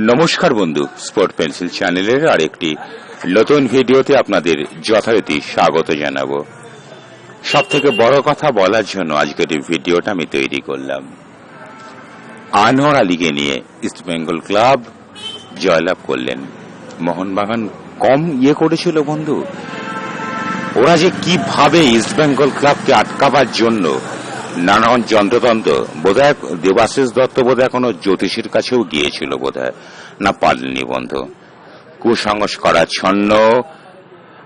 নমস্কার বন্ধু, sport pencil চ্যানেলের আরেকটি নতুন ভিডিওতে আপনাদের যথারীতি স্বাগত জানাব। সব থেকে বড় কথা বলার জন্য আজকের এই ভিডিওটা আমি তৈরি করলাম। আনোয়ার আলীকে নিয়ে ইস্ট বেঙ্গল ক্লাব জয়লাভ করলেন। মোহনবাগান কম ইয়ে করেছিল বন্ধু। ওরা যে কীভাবে ইস্ট বেঙ্গল ক্লাবকে আটকাবার জন্য নানান যন্ত্রতন্ত্র। বোধহয় দেবাশিস দত্ত বোধহয় কোনো জ্যোতিষীর কাছেও গিয়েছিল বোধহয়। না পারলেনি বন্ধু। কুসংস্কারাচ্ছন্ন।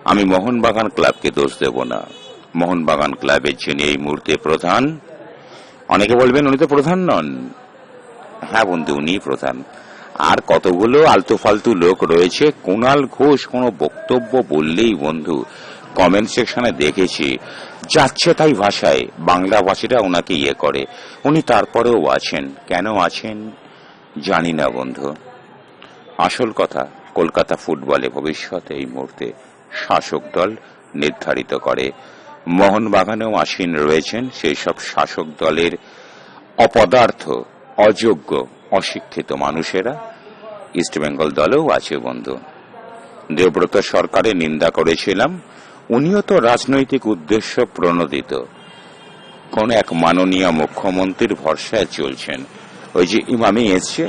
আমি মোহনবাগান ক্লাবকে দোষ দেব না। মোহনবাগান ক্লাবের যিনি এই মুহূর্তে প্রধান, অনেকে বলবেন উনি তো প্রধান নন। হ্যাঁ বন্ধু উনি প্রধান। আর কতগুলো আলতু ফালতু লোক রয়েছে, কুণাল ঘোষ কোনো বক্তব্য বললেই বন্ধু কমেন্ট সেকশনে দেখেছি। যাচ্ছে তাই ভাষায়। বাংলা ভাষীরা ওনাকে ইয়ে করে। উনি তারপরেও আছেন। কেন আছেন? জানি না বন্ধু। আসল কথা, কলকাতা ফুটবলে ভবিষ্যতে এই মুহূর্তে শাসক দল নির্ধারিত করে। মোহনবাগানেও আসীন রয়েছেন সেই সব শাসক দলের অপদার্থ, অযোগ্য, অশিক্ষিত মানুষেরা। ইস্টবেঙ্গল দলেও আছে বন্ধু। দেবব্রত সরকারের নিন্দা করেছিলাম। উনিও তো রাজনৈতিক উদ্দেশ্য প্রণোদিত। কোন এক মাননীয় মুখ্যমন্ত্রীর ভরসায় চলছেন। ওই যে ইমামি এসছে।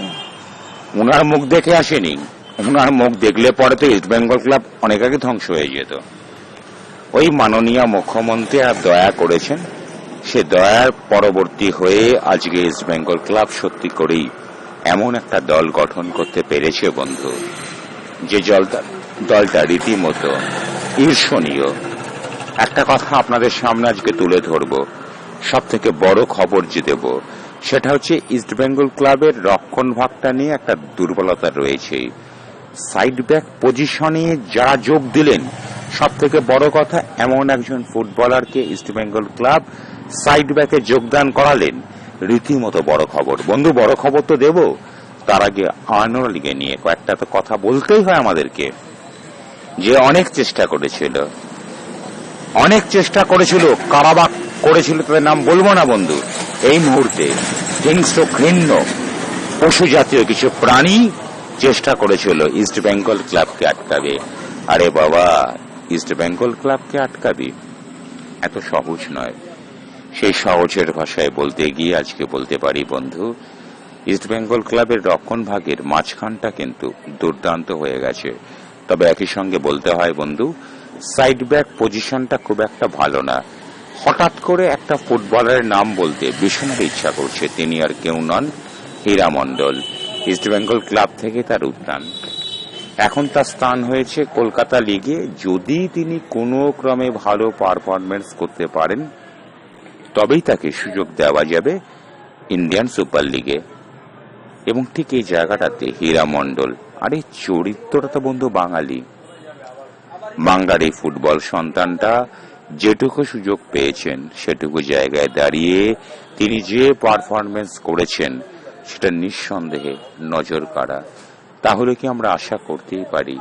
উনার মুখ দেখে আসেনি। উনার মুখ দেখলে পরে তো ইস্ট বেঙ্গল ক্লাব অনেক আগে ধ্বংস হয়ে যেত। ওই মাননীয় মুখ্যমন্ত্রী আর দয়া করেছেন। সে দয়ার পরবর্তী হয়ে আজকে ইস্ট বেঙ্গল ক্লাব সত্যি করেই এমন একটা দল গঠন করতে পেরেছে বন্ধু। যে জলটা দলটা রীতিমতো ঈর্ষণীয়। একটা কথা আপনাদের সামনে আজকে তুলে ধরব। সব থেকে বড় খবর যে দেব, সেটা হচ্ছে ইস্ট বেঙ্গল ক্লাবের রক্ষণ ভাগটা নিয়ে একটা দুর্বলতা রয়েছে। সাইড ব্যাক পজিশনে যারা যোগ দিলেন সব থেকে বড় কথা এমন একজন ফুটবলারকে ইস্ট বেঙ্গল ক্লাব সাইড ব্যাকে যোগদান করালেন। রীতিমতো বড় খবর। বন্ধু, বড় খবর তো দেব। তার আগে আর্নর লিগে নিয়ে কয়েকটা তো কথা বলতেই হয় আমাদেরকে। যে অনেক চেষ্টা করেছিল। অনেক চেষ্টা করেছিল, কারাবাক করেছিল, তাদের নাম বলব না বন্ধু। এই মুহূর্তে হিংস্র, ঘৃণ্য, পশু জাতীয় কিছু প্রাণী চেষ্টা করেছিল ইস্ট বেঙ্গল ক্লাবকে আটকাবে। আরে বাবা ইস্ট বেঙ্গল ক্লাবকে আটকাবে? এত সহজ নয়। সেই সহজের ভাষায় বলতে গিয়ে আজকে বলতে পারি বন্ধু ইস্ট বেঙ্গল ক্লাবের রক্ষণ ভাগের মাঝখানটা কিন্তু দুর্দান্ত হয়ে গেছে। তবে একই সঙ্গে বলতে হয়, বন্ধু সাইড ব্যাক পজিশনটা খুব একটা ভালো না। হঠাৎ করে একটা ফুটবলারের নাম বলতে ভীষণ ইচ্ছা করছে। তিনি আর কেউ নন, Hira Mondal. East Bengal club থেকে তার উত্থান এখন তার স্থান হয়েছে কলকাতা লিগে যদি তিনি কোনো ক্রমে ভালো পারফরমেন্স করতে পারেন, তবেই তাকে সুযোগ দেওয়া যাবে ইন্ডিয়ান সুপার লিগে এবং ঠিক এই জায়গাটাতে হীরা মণ্ডল আরে চরিত্রটা তো বন্ধু বাঙালি। বাংলার এই ফুটবল সন্তানটা যেটুকু সুযোগ পেয়েছেন, সেটুকু জায়গায় দাঁড়িয়ে তিনি যে পারফরমেন্স করেছেন, সেটা নিঃসন্দেহে নজর কাড়া। তাহলে কি আমরা আশা করতেই পারি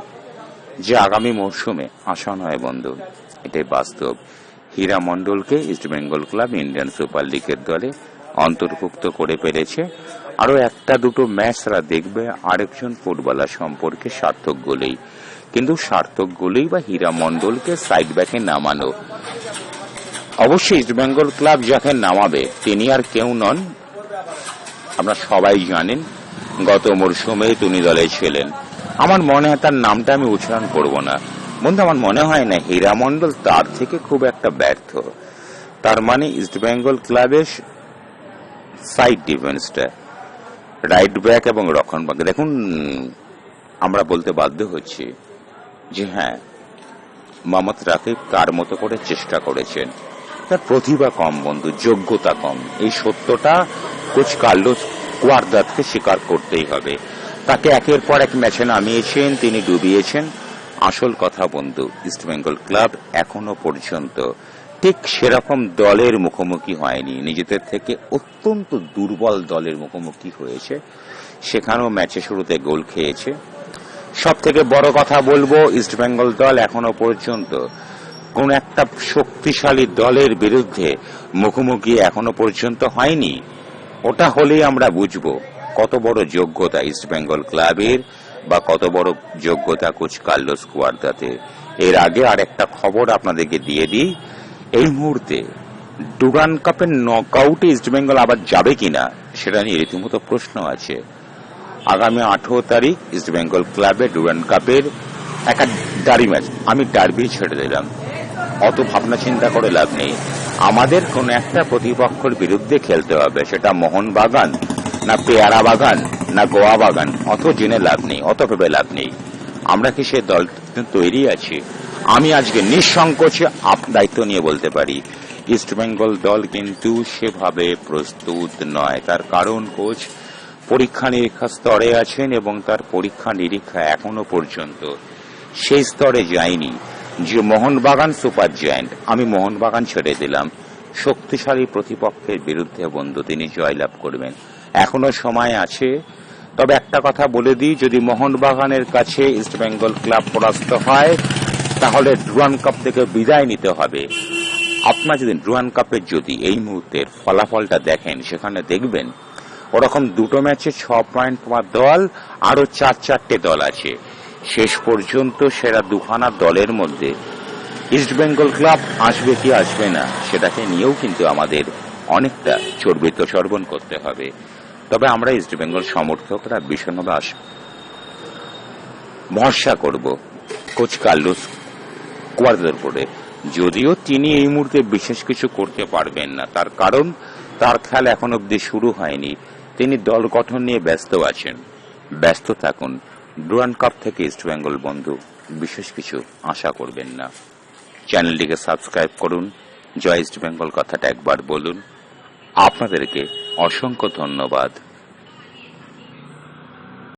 যে আগামী মরশুমে? আশা নয় বন্ধু, এটাই বাস্তব। হীরা মণ্ডলকে East Bengal club Indian super লিগের দলে অন্তর্ভুক্ত করে পেরেছে আরও একটা দুটো ম্যাচরা দেখবে, আরেকজন ফুটবলার সম্পর্কে সার্থক গোলেই। কিন্তু সার্থক গোলেই বা হীরা মণ্ডলকে সাইড ব্যাকে নামানো। অবশ্যই ইস্ট বেঙ্গল ক্লাব যাকে নামাবে, তিনি আর কেউ নন। আপনারা সবাই জানেন, গত মরশুমে তিনি দলে ছিলেন। আমার মনে হয় তার নামটা আমি উচ্চারণ করব না। বন্ধু, আমার মনে হয় না হীরা মণ্ডল তার থেকে খুব একটা ব্যর্থ। তার মানে ইস্ট বেঙ্গল ক্লাবের সাইড ডিফেন্সটা রাইট ব্যাক এবং রক্ষণ ব্যাক দেখুন, আমরা বলতে বাধ্য হচ্ছি যে হ্যাঁ মোহাম্মদ রাকিব তার মতো করে চেষ্টা করেছেন। তার প্রতিভা কম, বন্ধু, যোগ্যতা কম। এই সত্যটা কোচ কার্লোস কোয়ারদাতকে স্বীকার করতেই হবে। তাকে একের পর এক ম্যাচে নামিয়েছেন, তিনি ডুবিয়েছেন। আসল কথা, বন্ধু, ইস্টবেঙ্গল ক্লাব এখনও পর্যন্ত ঠিক সেরকম দলের মুখোমুখি হয়নি। নিজেদের থেকে অত্যন্ত দুর্বল দলের মুখোমুখি হয়েছে। সেখানেও ম্যাচে শুরুতে গোল খেয়েছে। সব থেকে বড় কথা বলব, ইস্ট বেঙ্গল দল এখনও পর্যন্ত কোন একটা শক্তিশালী দলের বিরুদ্ধে মুখোমুখি এখনও পর্যন্ত হয়নি। ওটা হলেই আমরা বুঝব কত বড় যোগ্যতা ইস্ট বেঙ্গল ক্লাবের বা কত বড় যোগ্যতা কোচ কার্লোস কুয়ার্দাতে। এর আগে আর একটা খবর আপনাদেরকে দিয়ে দিই এই মুহূর্তে ডুরান কাপের নকআউটে ইস্ট বেঙ্গল আবার যাবে কিনা, সেটা নিয়ে রীতিমতো প্রশ্ন আছে। আগামী আঠেরো তারিখ ইস্ট বেঙ্গল ক্লাবে ডুরান কাপের একটা ডারি ম্যাচ আমি ডার্বি ছেড়ে দিলাম। অত ভাবনা চিন্তা করে লাভ নেই। আমাদের কোন একটা প্রতিপক্ষের বিরুদ্ধে খেলতে হবে, সেটা মোহনবাগান না পেয়ারা বাগান, না গোয়া বাগান। অত জেনে লাভ নেই, অত ভেবে লাভ নেই। আমরা কি সে দল তৈরি আছি? আমি আজকে নিঃসংকোচে দায়িত্ব নিয়ে বলতে পারি। ইস্ট বেঙ্গল দল কিন্তু সেভাবে প্রস্তুত নয়। তার কারণ কোচ পরীক্ষা নিরীক্ষা স্তরে আছেন এবং তার পরীক্ষা নিরীক্ষা এখনও পর্যন্ত। সেই স্তরে যায়নি। যে মোহনবাগান সুপার জায়ান্ট, আমি মোহনবাগান ছেড়ে দিলাম। শক্তিশালী প্রতিপক্ষের বিরুদ্ধে বন্ধু তিনি জয়লাভ করবেন। এখনও সময় আছে। তবে একটা কথা বলে দিই, যদি মোহনবাগানের কাছে ইস্ট বেঙ্গল ক্লাব পরাস্ত হয় তাহলে ড্রুয়ান কাপ থেকে বিদায় নিতে হবে। আপনার যদি ড্রুয়ান কাপের যদি এই মুহূর্তের ফলাফলটা দেখেন, সেখানে দেখবেন ওরকম দুটো ম্যাচে ছ পয়েন্ট পাওয়া দল আরও চার চারটে দল আছে। শেষ পর্যন্ত সেরা দুখানা দলের মধ্যে ইস্ট বেঙ্গল ক্লাব আসবে কি আসবে না, সেটাকে নিয়েও কিন্তু আমাদের অনেকটা চর্বিত সর্বণ করতে হবে। তবে আমরা ইস্ট বেঙ্গল সমর্থকরা ভীষণভাবে আস ভরসা করব। কোচ কার্লোস কোয়ার্দের উপরে যদিও তিনি এই মুহূর্তে বিশেষ কিছু করতে পারবেন না, তার কারণ তার খেলা এখন অব্দি শুরু হয়নি। তিনি দল গঠন নিয়ে ব্যস্ত আছেন। ব্যস্ত থাকুন। ডুরান কাপ থেকে ইস্ট বেঙ্গল বন্ধু, বিশেষ কিছু আশা করবেন না। চ্যানেলটিকে সাবস্ক্রাইব করুন। জয় ইস্ট বেঙ্গল কথাটা একবার বলুন। আপনাদেরকে অসংখ্য ধন্যবাদ।